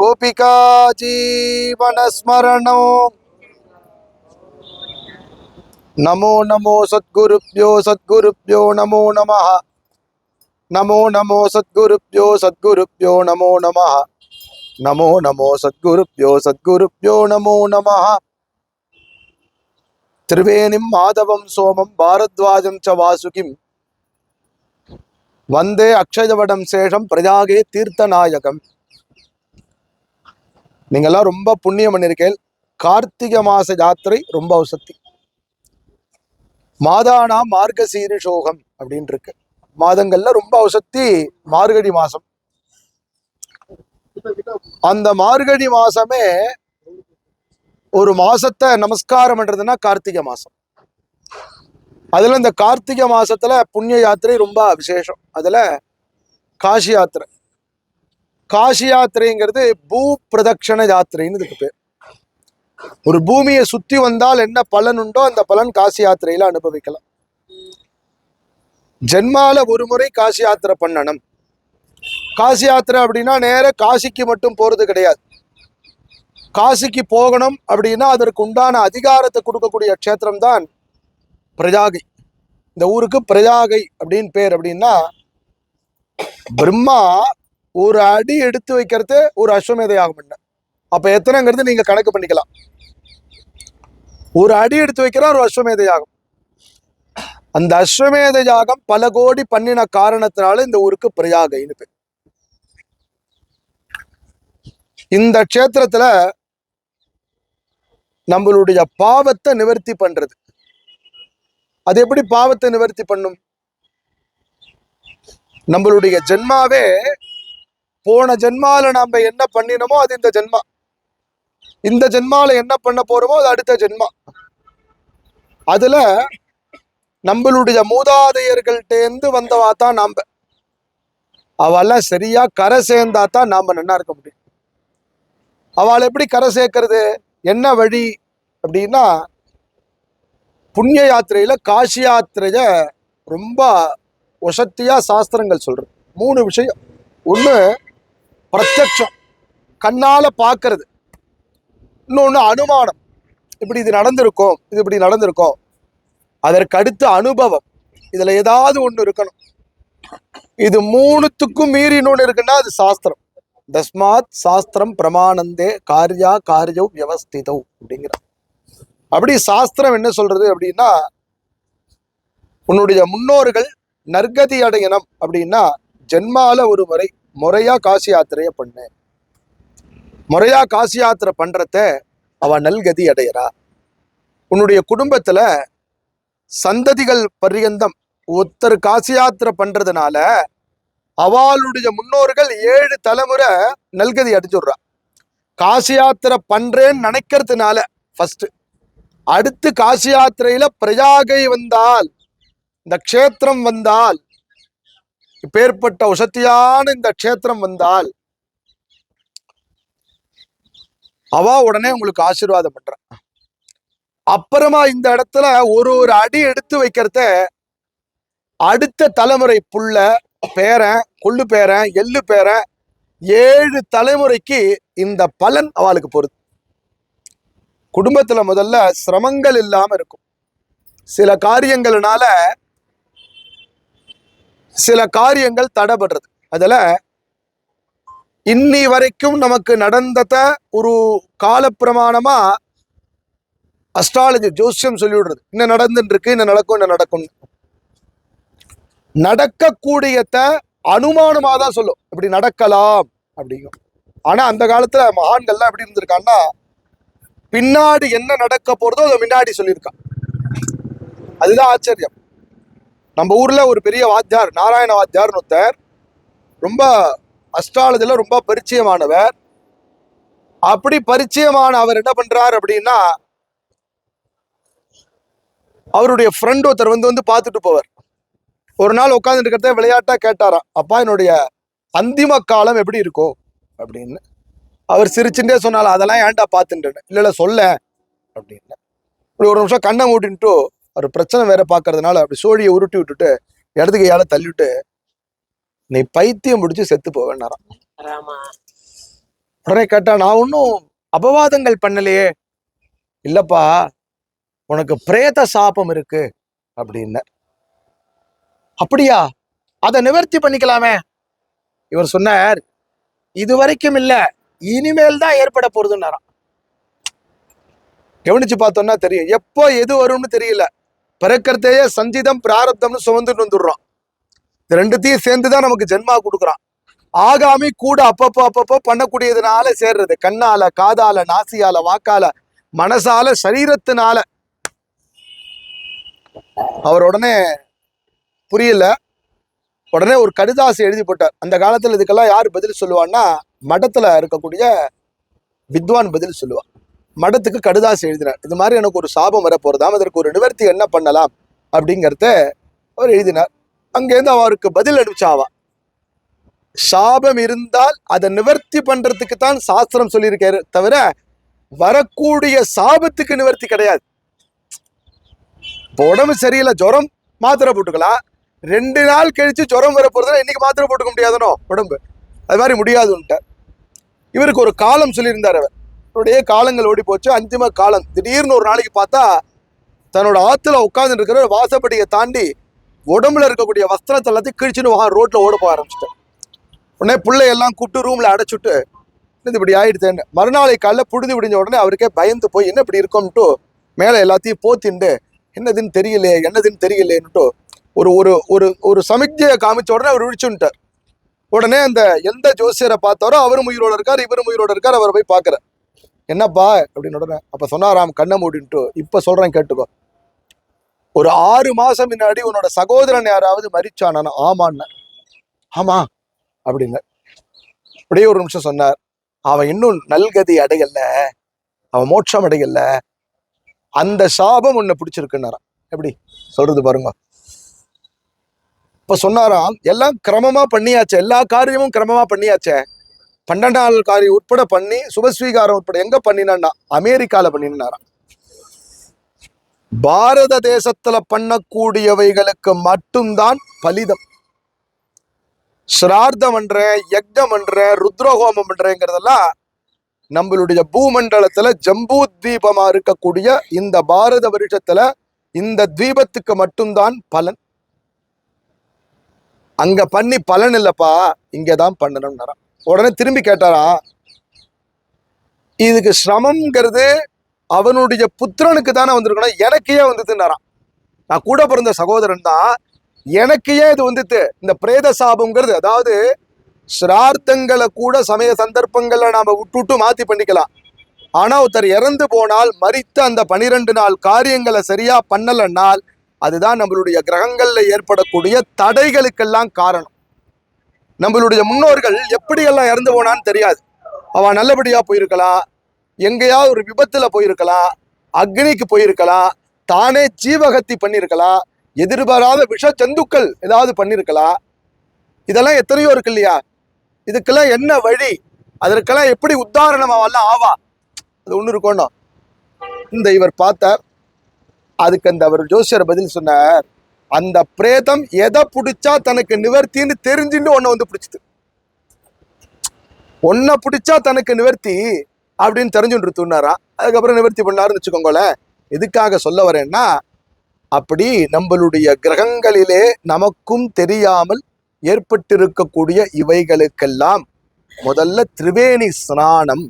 गोपिका जीवनस्मरणौ नमो नमो सद्गुरुभ्यो सद्गुरुभ्यो नमो नमः नमो नमो सद्गुरुभ्यो सद्गुरुभ्यो नमो नमः नमो नमो सद्गुरुभ्यो सद्गुरुभ्यो नमो नमः त्रिवेणिं माधवं सोमं भारद्वाजं च वासुकिं वन्दे अक्षयवडं शेषं प्रजागे तीर्थनायकम् நீங்கள்லாம் ரொம்ப புண்ணியம் பண்ணிருக்கேன் கார்த்திகை மாச யாத்திரை ரொம்ப அவசத்தி மாதானா மார்கசீரிஷோகம் அப்படின்னு இருக்கு மாதங்கள்ல ரொம்ப அவசத்தி மார்கழி மாசம். அந்த மார்கழி மாசமே ஒரு மாசத்தை நமஸ்காரம் பண்றதுன்னா கார்த்திகை மாசம். அதுல இந்த கார்த்திகை மாசத்துல புண்ணிய யாத்திரை ரொம்ப விசேஷம். அதுல காசி யாத்திரை. காசி யாத்திரைங்கிறது பூ பிரதட்சண யாத்திரைன்னு இதுக்கு பேர். ஒரு பூமியை சுத்தி வந்தால் என்ன பலன் உண்டோ அந்த பலன் காசி யாத்திரையில அனுபவிக்கலாம். ஜென்மால ஒரு முறை காசி யாத்திரை பண்ணணும். காசி யாத்திரை அப்படின்னா நேர காசிக்கு மட்டும் போறது கிடையாது. காசிக்கு போகணும் அப்படின்னா அதற்கு உண்டான அதிகாரத்தை கொடுக்கக்கூடிய க்ஷேத்திரம் தான் பிரஜாகை. இந்த ஊருக்கு பிரஜாகை அப்படின்னு பேர் அப்படின்னா பிரம்மா ஒரு அடி எடுத்து வைக்கிறது ஒரு அஸ்வமேத யாகம் பண்ண அப்ப எத்தனைங்கிறது நீங்க கணக்கு பண்ணிக்கலாம். ஒரு அடி எடுத்து வைக்கிற ஒரு அஸ்வமேத யாகம் அந்த அஸ்வமேத யாகம் பல கோடி பண்ணின காரணத்தினால இந்த ஊருக்கு பிரயாக இனிப்பு இந்த க்ஷேத்திரத்துல நம்மளுடைய பாவத்தை நிவர்த்தி பண்றது. அது எப்படி பாவத்தை நிவர்த்தி பண்ணும்? நம்மளுடைய ஜென்மாவே போன ஜென்மால நாம என்ன பண்ணினோமோ அது இந்த ஜென்மா. இந்த ஜென்மால என்ன பண்ண போறோமோ அது அடுத்த ஜென்மா. அதுல நம்மளுடைய மூதாதையர்கள்ட்டேந்து வந்தவா தான் நாம. அவெல்லாம் சரியா கரை சேர்ந்தா தான் நாம நல்லா இருக்க முடியும். அவளை எப்படி கரை சேர்க்கறது? என்ன வழி? அப்படின்னா புண்ணிய யாத்திரையில காசி யாத்திரைய ரொம்ப வசத்தியா சாஸ்திரங்கள் சொல்றது. மூணு விஷயம். ஒண்ணு பிரத்யட்சம். கண்ணால பார்க்கறது. இன்னொன்னு அனுமானம். இப்படி இது நடந்திருக்கும் இது இப்படி நடந்திருக்கும். அதற்கு அடுத்து அனுபவம். இதில் ஏதாவது ஒன்று இருக்கணும். இது மூணுத்துக்கும் மீறி இன்னொன்று இருக்குன்னா அது சாஸ்திரம். தஸ்மாத் சாஸ்திரம் பிரமானந்தே காரியா காரியோ வியவஸ்திதோ அப்படிங்கிற. அப்படி சாஸ்திரம் என்ன சொல்றது அப்படின்னா உன்னுடைய முன்னோர்கள் நற்கதி அடையணும் அப்படின்னா ஜென்மால ஒரு முறை முறையா காசி யாத்திரைய பண்ணு. முறையா காசி யாத்திரை பண்றத அவ நல்கதி அடையிறா. உன்னுடைய குடும்பத்துல சந்ததிகள் பரியந்தம் ஒருத்தர் காசி யாத்திரை பண்றதுனால அவளுடைய முன்னோர்கள் ஏழு தலைமுறை நல்கதி அடைஞ்சுடுறா. காசி யாத்திரை பண்றேன்னு நினைக்கிறதுனால ஃபர்ஸ்ட் அடுத்து காசி யாத்திரையில பிரயாகை வந்தால் இந்த க்ஷேத்திரம் வந்தால் இப்பேற்பட்ட உசத்தியான இந்த க்ஷேத்திரம் வந்தால் அவ உடனே உங்களுக்கு ஆசீர்வாதம் பண்றான் அப்புறமா இந்த இடத்துல ஒரு ஒரு அடி எடுத்து வைக்கிறத அடுத்த தலைமுறை புள்ள பேரன் கொள்ளு பேரன் எள்ளு பேரன் ஏழு தலைமுறைக்கு இந்த பலன் அவளுக்கு பொறுத்து குடும்பத்துல முதல்ல சிரமங்கள் இல்லாம இருக்கும். சில காரியங்கள்னால சில காரியங்கள் தடைபடுறது. அதுல இன்னி வரைக்கும் நமக்கு நடந்தத ஒரு காலப்பிரமாணமாக அஸ்ட்ராலஜி ஜோசியம் சொல்லிவிடுறது. இன்னும் நடந்துட்டு இருக்கு இன்னும் நடக்கும் இன்னும் நடக்கும் நடக்கக்கூடியத அனுமானமாக தான் சொல்லும். இப்படி நடக்கலாம் அப்படிங்கும். ஆனா அந்த காலத்துல மகான்கள்லாம் எப்படி இருந்திருக்காங்கன்னா பின்னாடி என்ன நடக்க போறதோ அதை முன்னாடி சொல்லியிருக்கான். அதுதான் ஆச்சரியம். நம்ம ஊரில் ஒரு பெரிய வாத்தியார் நாராயண வாத்தியார்னு ஒருத்தர் ரொம்ப அஸ்ட்ராலஜியில் ரொம்ப பரிச்சயமானவர். அப்படி பரிச்சயமான அவர் என்ன பண்ணுறார் அப்படின்னா அவருடைய ஃப்ரெண்ட் ஒருத்தர் வந்து வந்து பார்த்துட்டு போவார். ஒரு நாள் உட்காந்துட்டு இருக்கிறத விளையாட்டாக கேட்டாராம் அப்பா என்னுடைய அந்திம காலம் எப்படி இருக்கும்? அப்படின்னு. அவர் சிரிச்சுட்டே சொன்னாலும் அதெல்லாம் ஏன்டா பார்த்துட்டு இல்லை இல்லை சொல்ல அப்படின்னு. இப்படி ஒரு நிமிஷம் கண்ணை மூட்டின்ட்டு அவர் பிரச்சனை வேற பார்க்கறதுனால அப்படி சோழியை உருட்டி விட்டுட்டு இடது கையால தள்ளிவிட்டு நீ பைத்தியம் பிடிச்சி செத்து போவேன்னாராம். ராமா உடனே கேட்டா நான் ஒன்றும் அபவாதங்கள் பண்ணலையே. இல்லப்பா உனக்கு பிரேத சாபம் இருக்கு. அப்படின்னு அப்படியா? அதை நிவர்த்தி பண்ணிக்கலாமே. இவர் சொன்னார் இது வரைக்கும் இல்ல இனிமேல் தான் ஏற்பட போறதுன்னாராம். கவனிச்சு பார்த்தோம்னா தெரியும். எப்போ எது வரும்னு தெரியல. பிறக்கிறதையே சஞ்சிதம் பிராரப்தம்னு சுமந்துட்டு வந்துடுறோம். ரெண்டுத்தையும் சேர்ந்து தான் நமக்கு ஜென்மா கொடுக்குறான். ஆகாமி கூட அப்பப்போ அப்பப்போ பண்ணக்கூடியதுனால சேர்றது. கண்ணால காதால நாசியால வாக்கால மனசால சரீரத்தினால. அவர் உடனே புரியல. உடனே ஒரு கடிதாசை எழுதி போட்டார். அந்த காலத்துல இதுக்கெல்லாம் யார் பதில் சொல்லுவான்னா மடத்துல இருக்கக்கூடிய வித்வான் பதில் சொல்லுவா மடத்துக்கு கடுதாசி எழுதினார். இது மாதிரி எனக்கு ஒரு சாபம் வர போகிறதாம் அதற்கு ஒரு நிவர்த்தி என்ன பண்ணலாம் அப்படிங்கிறத அவர் எழுதினார். அங்கேருந்து அவருக்கு பதில் அனுப்பிச்சாவா சாபம் இருந்தால் அதை நிவர்த்தி பண்றதுக்கு தான் சாஸ்திரம் சொல்லியிருக்காரு தவிர வரக்கூடிய சாபத்துக்கு நிவர்த்தி கிடையாது. இப்போ உடம்பு சரியில்லை ஜுரம் மாத்திரை போட்டுக்கலாம். ரெண்டு நாள் கழித்து ஜுரம் வர போறதுனா இன்னைக்கு மாத்திரை போட்டுக்க முடியாதுனோ உடம்பு. அது மாதிரி முடியாதுன்ட்டு இவருக்கு ஒரு காலம் சொல்லியிருந்தார் அவர். அவருடைய காலங்கள் ஓடி போச்சு. அந்திம காலம். திடீர்னு ஒரு நாளைக்கு பார்த்தா தன்னோட ஆத்துல உட்கார்ந்து இருக்கிற வாசப்படியை தாண்டி உடம்புல இருக்கக்கூடிய வஸ்திரத்தை எல்லாத்தையும் கிழிச்சுன்னு வா ரோட்ல ஓட போக ஆரம்பிச்சிட்டேன் உடனே பிள்ளையெல்லாம் கூப்பிட்டு ரூம்ல அடைச்சிட்டு இது இப்படி ஆயிடுத்தேன்னு மறுநாளை காலைல புழுதி விடிஞ்ச உடனே அவருக்கே பயந்து போய் என்ன இப்படி இருக்கோம்ட்டு மேலே எல்லாத்தையும் போத்திண்டு என்னதுன்னு தெரியலையே என்னதுன்னு தெரியலேன்னுட்டு ஒரு ஒரு ஒரு ஒரு சமிக்ஜையை காமிச்ச உடனே அவர் விழிச்சுட்டார் உடனே அந்த எந்த ஜோசியரை பார்த்தாரோ அவரும் உயிரோட இருக்கார் இவரும் உயிரோட இருக்கார் அவரை போய் பார்க்குறார். என்னப்பா? அப்படின்னு உடனே அப்ப சொன்னாராம் கண்ணை மூடின்ட்டு இப்ப சொல்றேன் கேட்டுக்கோ. ஒரு ஆறு மாசம் முன்னாடி உன்னோட சகோதரன் யாராவது மரிச்சானா ஆமான்னு. ஆமா அப்படிங்க அப்படியே ஒரு நிமிஷம் சொன்னார். அவன் இன்னும் நல்கதி அடையல. அவன் மோட்சம் அடையல. அந்த சாபம் உன்னை பிடிச்சிருக்குன்னாரான் எப்படி? சொல்றது பாருங்க. இப்ப சொன்னாராம் எல்லாம் கிரமமா பண்ணியாச்சே. எல்லா காரியமும் கிரமமா பண்ணியாச்சே. பன்னெண்டாள் காரி உட்பட பண்ணி சுபஸ்வீகாரம் உட்பட எங்க பண்ணினான்னா அமெரிக்கால பண்ணினாராம் பாரத தேசத்துல பண்ணக்கூடியவைகளுக்கு மட்டும்தான் பலிதம். ஸ்ரார்த்தம் பண்றேன் யக்ஞம் பண்றேன் ருத்ரஹோமம் பண்றேங்கிறதெல்லாம் நம்மளுடைய பூமண்டலத்துல ஜம்பூ தீபமா இருக்கக்கூடிய இந்த பாரத வருஷத்துல இந்த தீபத்துக்கு மட்டும்தான் பலன். அங்க பண்ணி பலன் இல்லப்பா இங்கதான் பண்ணணும்னாராம். உடனே திரும்பி கேட்டாரா இதுக்கு சிரமம்ங்கிறது அவனுடைய புத்திரனுக்கு தானே வந்திருக்கணும் எனக்கு ஏன் நான் கூட பிறந்த சகோதரன் தான் எனக்கு ஏன் இது வந்துட்டு? இந்த பிரேத சாபம்ங்கிறது அதாவது சிரார்த்தங்களை கூட சமய சந்தர்ப்பங்களை நாம் விட்டுட்டு மாற்றி பண்ணிக்கலாம். ஆனால் ஒருத்தர் இறந்து போனால் மறித்த அந்த பனிரெண்டு நாள் காரியங்களை சரியாக பண்ணலைன்னால் அதுதான் நம்மளுடைய கிரகங்களில் ஏற்படக்கூடிய தடைகளுக்கெல்லாம் காரணம். நம்மளுடைய முன்னோர்கள் எப்படியெல்லாம் இறந்து போனான்னு தெரியாது. அவன் நல்லபடியாக போயிருக்கலாம் எங்கேயாவது ஒரு விபத்தில் போயிருக்கலாம் அக்னிக்கு போயிருக்கலாம் தானே ஜீவகத்தி பண்ணியிருக்கலாம் எதிர்பாராத விஷ ஜந்துக்கள் ஏதாவது பண்ணியிருக்கலாம் இதெல்லாம் எத்தனையோ இருக்கு இல்லையா? இதுக்கெல்லாம் என்ன வழி? அதற்கெல்லாம் எப்படி உத்தாரணம் அவெல்லாம் ஆவா? அது ஒன்று இருக்கணும். இந்த இவர் பார்த்தார். அதுக்கு அந்த அவர் ஜோசியர் பதில் சொன்னார். அந்த பிரேதம் எதை பிடிச்சா தனக்கு நிவர்த்தின்னு தெரிஞ்சுட்டு ஒன்ன வந்து பிடிச்சது. ஒன்ன பிடிச்சா தனக்கு நிவர்த்தி அப்படின்னு தெரிஞ்சுட்டு தூண்டாரா அதுக்கப்புறம் நிவர்த்தி பண்ணாருன்னு வச்சுக்கோங்களேன். எதுக்காக சொல்ல வரேன்னா அப்படி நம்மளுடைய கிரகங்களிலே நமக்கும் தெரியாமல் ஏற்பட்டிருக்கக்கூடிய இவைகளுக்கெல்லாம் முதல்ல திரிவேணி ஸ்நானம்.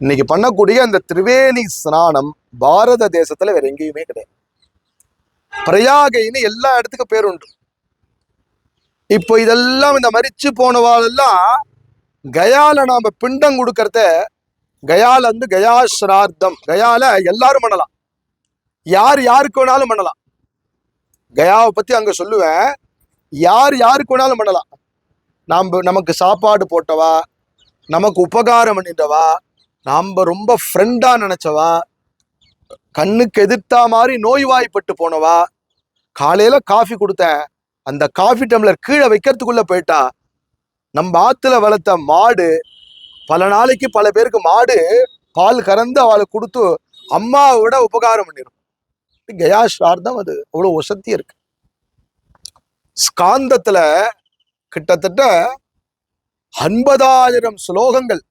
இன்னைக்கு பண்ணக்கூடிய அந்த திரிவேணி ஸ்நானம் பாரத தேசத்துல வேற எங்கேயுமே கிடையாது. பிரயாகைன்னு எல்லா இடத்துக்கும் பேர் உண்டு. இப்போ இதெல்லாம் இந்த மறிச்சு போனவாளெல்லாம் கயால நாம பிண்டம் கொடுக்கறத கயால வந்து கயா ஸ்ரார்த்தம் கயால எல்லாரும் பண்ணலாம். யார் யாருக்கு வேணாலும் பண்ணலாம். கயாவை பத்தி அங்க சொல்லுவேன். யார் யாருக்கு வேணாலும் பண்ணலாம். நாம் நமக்கு சாப்பாடு போட்டவா நமக்கு உபகாரம் பண்ணிட்டவா நாம் ரொம்ப ஃப்ரெண்டா நினைச்சவா கண்ணுக்கு எதிர்த்தா மாதிரி நோய்வாய்ப்பட்டு போனவா? காலையில காஃபி கொடுத்தேன். அந்த காஃபி டம்ளர் கீழே வைக்கிறதுக்குள்ள போயிட்டா. நம்ம ஆத்துல வளர்த்த மாடு பல நாளைக்கு பல பேருக்கு மாடு பால் கறந்து அவளை கொடுத்து அம்மாவை விட உபகாரம் பண்ணிடும் கயா ஸ்ரார்த்தம் அது. அவ்வளவு வசதி இருக்கு. ஸ்காந்தத்துல கிட்டத்தட்ட ஐம்பதாயிரம் ஸ்லோகங்கள்.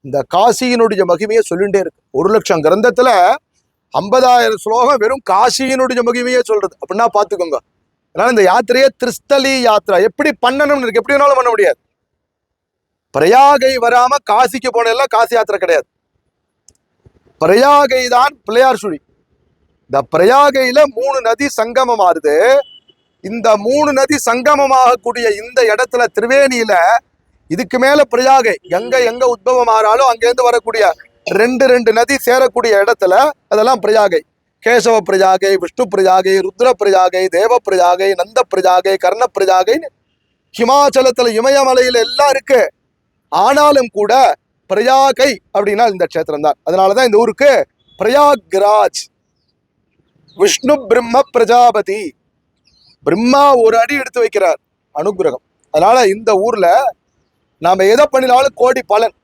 இந்த காசியினுடைய மகிமையை சொல்லிட்டே இருக்கு. ஒரு லட்சம் கிரந்தத்துல ஐம்பதாயிரம் ஸ்லோகம் வெறும் காசியினுடைய மகிமையே சொல்றது. அப்படின்னா பார்த்துக்கோங்க. அதனால இந்த யாத்திரையே திருஸ்தலி யாத்திரா. எப்படி பண்ணணும்னு இருக்கு. எப்படி வேணாலும் பண்ண முடியாது. பிரயாகை வராம காசிக்கு போனதெல்லாம் காசி யாத்திரை கிடையாது. பிரயாகை தான் பிள்ளையார் சுழி. இந்த பிரயாகையில மூணு நதி சங்கமம் ஆறுது. இந்த மூணு நதி சங்கமமாகக்கூடிய இந்த இடத்துல திரிவேணியில இதுக்கு மேல பிரயாகை. எங்க எங்க உத்பவம் ஆறாலும் அங்கேருந்து வரக்கூடிய ரெண்டு ரெண்டு நதி சேரக்கூடிய இடத்துல அதெல்லாம் பிரயாகை கேசவ பிரஜாகை விஷ்ணு பிரஜாகை ருத்ர பிரஜாகை தேவ பிரஜாகை நந்த பிரஜாகை கர்ண பிரஜாகைன்னு ஹிமாச்சலத்தில் இமயமலையில் எல்லாம் இருக்கு. ஆனாலும் கூட பிரயாகை அப்படின்னா இந்த க்ஷேத்திரம் தான் அதனாலதான் இந்த ஊருக்கு பிரயாக்ராஜ். விஷ்ணு பிரம்ம பிரஜாபதி. பிரம்மா ஒரு அடி எடுத்து வைக்கிறார் அனுகிரகம். அதனால இந்த ஊர்ல நாம எதை பண்ணினாலும் கோடி பலன்.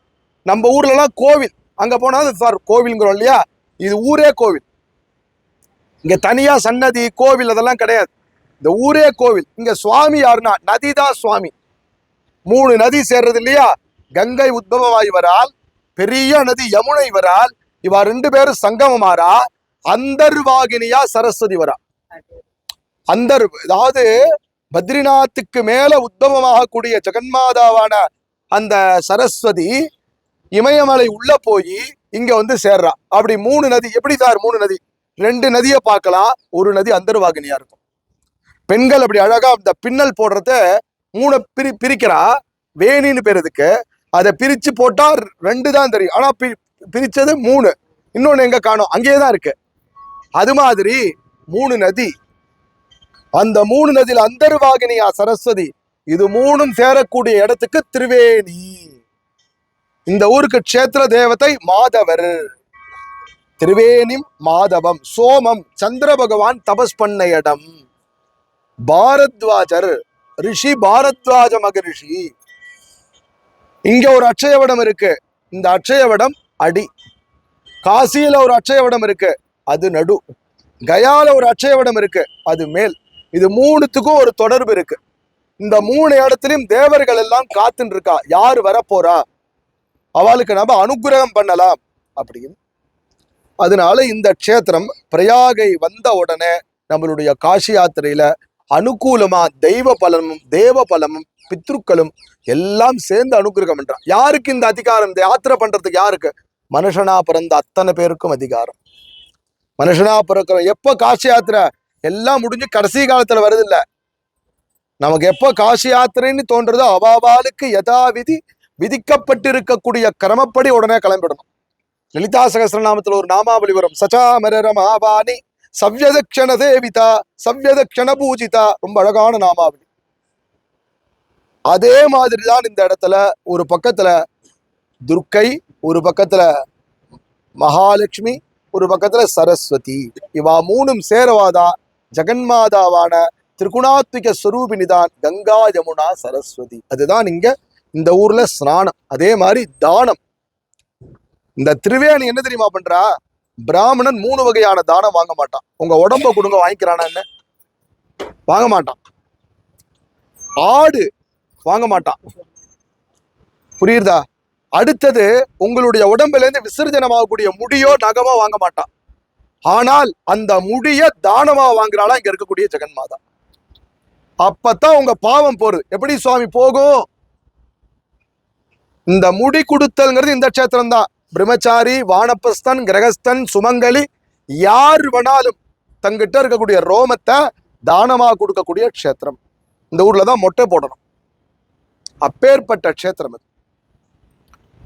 நம்ம ஊர்லலாம் கோவில். அங்க போனால் சார் கோவிலுங்கிறோம் இல்லையா? இது ஊரே கோவில். இங்க தனியா சன்னதி கோவில் அதெல்லாம் கிடையாது. இந்த ஊரே கோவில். இங்க சுவாமி யாருன்னா? நதி தான் சுவாமி. மூணு நதி சேர்றது இல்லையா? கங்கை உத்பவமாய் வரால் பெரிய நதி யமுனை வரால் இவா ரெண்டு பேரும் சங்கமமாரா அந்தர்வாகினியா சரஸ்வதி வரா. அந்தர் அதாவது பத்ரிநாத்துக்கு மேல உத்பவமாகக்கூடிய ஜெகன்மாதாவான அந்த சரஸ்வதி இமயமலை உள்ள போய் இங்க வந்து சேர்றா. அப்படி மூணு நதி எப்படி சார் மூணு நதி? ரெண்டு நதியை பார்க்கலாம். ஒரு நதி அந்தர்வாகினியா இருக்கும். பெண்கள் அப்படி அழகா இந்த பின்னல் போடுறத மூணு பிரி பிரிக்கிறா. வேணின்னு பேர் இதுக்கு அதை பிரிச்சு போட்டா ரெண்டு தான் தெரியும். ஆனா பி பிரிச்சது மூணு. இன்னொன்னு எங்க காணோம்? அங்கேயே தான் இருக்கு. அது மாதிரி மூணு நதி. அந்த மூணு நதியில் அந்தர்வாகினியா சரஸ்வதி. இது மூணும் சேரக்கூடிய இடத்துக்கு திருவேணி. இந்த ஊருக்கு க்ஷேத்திர தேவதை மாதவர். திரிவேணிம் மாதவம் சோமம் சந்திர பகவான் தபஸ் பண்ண இடம். பாரத்வாஜர் ரிஷி பாரத்வாஜ மகரிஷி. இங்க ஒரு அட்சயவடம் இருக்கு. இந்த அட்சயவடம் அடி. காசியில ஒரு அட்சயவடம் இருக்கு அது நடு. கயால ஒரு அட்சயவடம் இருக்கு அது மேல். இது மூணுத்துக்கும் ஒரு தொடர்பு இருக்கு. இந்த மூணு இடத்துலயும் தேவர்கள் எல்லாம் காத்துன்னு இருக்கா? யார் வரப்போறா? அவளுக்கு நம்ம அனுகிரகம் பண்ணலாம் அப்படின்னு. அதனால இந்த க்ஷேத்திரம் பிரயாகை வந்த உடனே நம்மளுடைய காசி யாத்திரையில அனுகூலமா தெய்வ பலமும் தேவ பலமும் பித்ருக்களும் எல்லாம் சேர்ந்து அனுகிரகம் பண்றான். யாருக்கு இந்த அதிகாரம்? இந்த யாத்திரை பண்றதுக்கு யாருக்கு? மனுஷனா பிறந்த அத்தனை பேருக்கும் அதிகாரம். மனுஷனா பிறக்கிறோம் எப்போ காசி யாத்திரை? எல்லாம் முடிஞ்சு கடைசி காலத்துல வருது இல்லை. நமக்கு எப்ப காசி யாத்திரைன்னு தோன்றதோ அவாவாளுக்கு யதாவிதி விதிக்கப்பட்டிருக்கக்கூடிய கிரமப்படி உடனே கிளம்பிடணும். லலிதா சகசிரநாமத்தில் ஒரு நாமாவளி வரும். சச்சாமர மகாபாணி சவ்யதக்ஷண தேவிதா சவ்யதக்ஷண பூஜிதா. ரொம்ப அழகான நாமாவளி. அதே மாதிரிதான் இந்த இடத்துல ஒரு பக்கத்துல துர்க்கை ஒரு பக்கத்துல மகாலட்சுமி ஒரு பக்கத்துல சரஸ்வதி. இவா மூணும் சேரவாதா ஜெகன்மாதாவான திரிகுணாத்விக ஸ்வரூபினிதான் கங்கா யமுனா சரஸ்வதி. அதுதான் இங்க இந்த ஊர்ல ஸ்நானம் அதே மாதிரி தானம். இந்த திருவேணி என்ன தெரியுமா பண்றா? பிராமணன் மூணு வகையான தானம் வாங்க மாட்டான். உங்க உடம்ப கொடுங்க வாங்கிக்கிறானா என்ன? வாங்க மாட்டான். ஆடு வாங்க மாட்டான். புரியுதா? அடுத்தது உங்களுடைய உடம்புல இருந்து விசர்ஜனமாகக்கூடிய முடியோ நகமோ வாங்க மாட்டான். ஆனால் அந்த முடிய தானமா வாங்குறாளா இங்க இருக்கக்கூடிய ஜெகன்மாதா. அப்பத்தான் உங்க பாவம் போறது. எப்படி சுவாமி போகும்? இந்த முடி கொடுத்தல்ங்கிறது இந்த க்ஷேத்திரம் தான் பிரம்மச்சாரி வானப்பஸ்தன் கிரகஸ்தன் சுமங்கலி யார் வேணாலும் தங்கிட்ட இருக்கக்கூடிய ரோமத்தை தானமாக கொடுக்கக்கூடிய க்ஷேத்திரம் இந்த ஊரில் தான் மொட்டை போடணும். அப்பேற்பட்ட க்ஷேத்திரம் அது.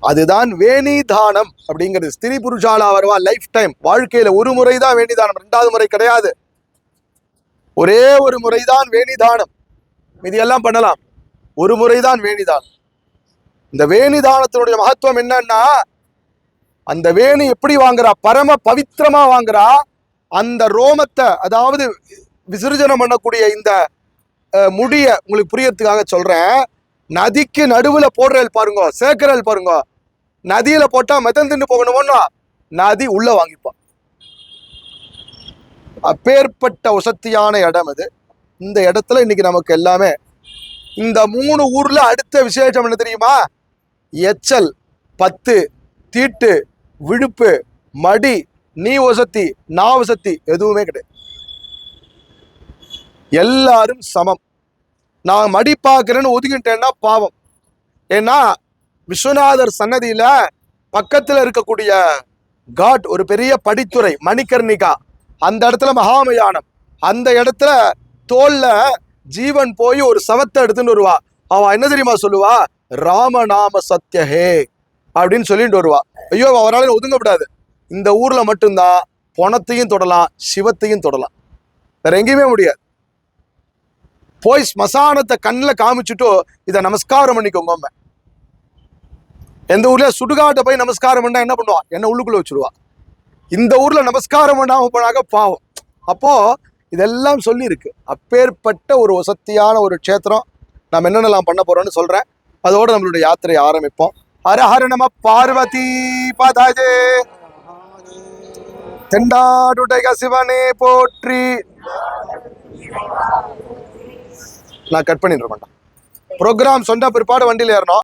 அதுதான் வேணி தானம் அப்படிங்கிறது. ஸ்திரீ புருஷாலா வருவா லைஃப் டைம் வாழ்க்கையில் ஒரு முறை தான் வேணி தானம். ரெண்டாவது முறை கிடையாது. ஒரே ஒரு முறைதான் வேணி தானம். இது எல்லாம் பண்ணலாம். ஒரு முறைதான் வேணி தானம். இந்த வேணி தானத்தினுடைய மகத்துவம் என்னன்னா அந்த வேணி எப்படி வாங்குறா? பரம பவித்திரமா வாங்குறா? அந்த ரோமத்தை அதாவது விசர்ஜனம் பண்ணக்கூடிய இந்த முடிய உங்களுக்கு புரியறதுக்காக சொல்றேன். நதிக்கு நடுவுல போடுறல் பாருங்க சேர்க்கிறல் பாருங்க. நதியில போட்டா மிதந்துன்னு போகணுமோன்னா நதி உள்ள வாங்கிப்போம் அப்பேற்பட்ட உசத்தியான இடம் அது. இந்த இடத்துல இன்னைக்கு நமக்கு எல்லாமே. இந்த மூணு ஊர்ல அடுத்த விசேஷம் என்ன தெரியுமா? எச்சல் பத்து தீட்டு விழுப்பு மடி நீ வசத்தி நான் வசத்தி எதுவுமே கிடையாது. எல்லாரும் சமம். நான் மடி பார்க்குறேன்னு ஒதுங்கிட்டேன்னா பாவம். ஏன்னா விஸ்வநாதர் சன்னதியில் பக்கத்தில் இருக்கக்கூடிய காட் ஒரு பெரிய படித்துறை மணிகர்ணிகா அந்த இடத்துல மகாமயானம். அந்த இடத்துல தோல்ல ஜீவன் போய் ஒரு சவத்தை எடுத்துன்னு வருவா. அவன் என்ன தெரியுமா சொல்லுவா? ராமநாம சத்யஹே அப்படின்னு சொல்லிட்டு வருவா. ஐயோ அவரால் ஒதுங்க விடாது. இந்த ஊரில் மட்டும்தான் பொணத்தையும் தொடலாம் சிவத்தையும் தொடலாம். வேற எங்கேயுமே முடியாது. போய் ஸ்மசானத்தை கண்ணில் காமிச்சுட்டோ இதை நமஸ்காரம் பண்ணிக்கோங்க எந்த ஊர்ல சுடுகாட்டை போய் நமஸ்காரம் பண்ணா என்ன பண்ணுவா? என்ன உள்ளுக்குள்ள வச்சிருவா. இந்த ஊர்ல நமஸ்காரம் பண்ணாம போனாக்க பாவம். அப்போ இதெல்லாம் சொல்லியிருக்கு. அப்பேற்பட்ட ஒரு வசத்தியான ஒரு க்ஷேத்திரம். நாம் என்னென்னலாம் பண்ண போறோம்னு சொல்றேன். அதோட நம்மளுடைய யாத்திரையை ஆரம்பிப்போம். ஹரஹர நம பார்வதி பதஜே. தெண்டாடுடைய சிவனே போற்றி. நான் கட் பண்ணிடுறேன் மாட்டேன் ப்ரோக்ராம் சொன்ன பிற்பாடு வண்டியில் ஏறணும்.